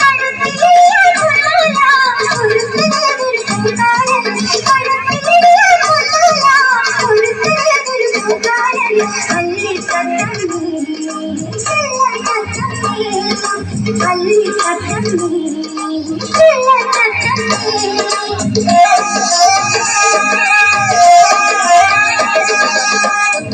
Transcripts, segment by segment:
കടുത്തിലെ കൊള്ളാല കൊഴുത്തിലെ ഒരു പൂക്കാരൻ അല്ലി ചെല്ല തത്തമ്മേ അല്ലി തത്തമ്മേ ചെല്ല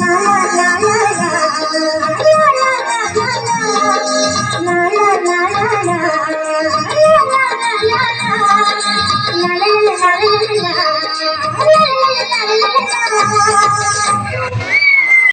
la la la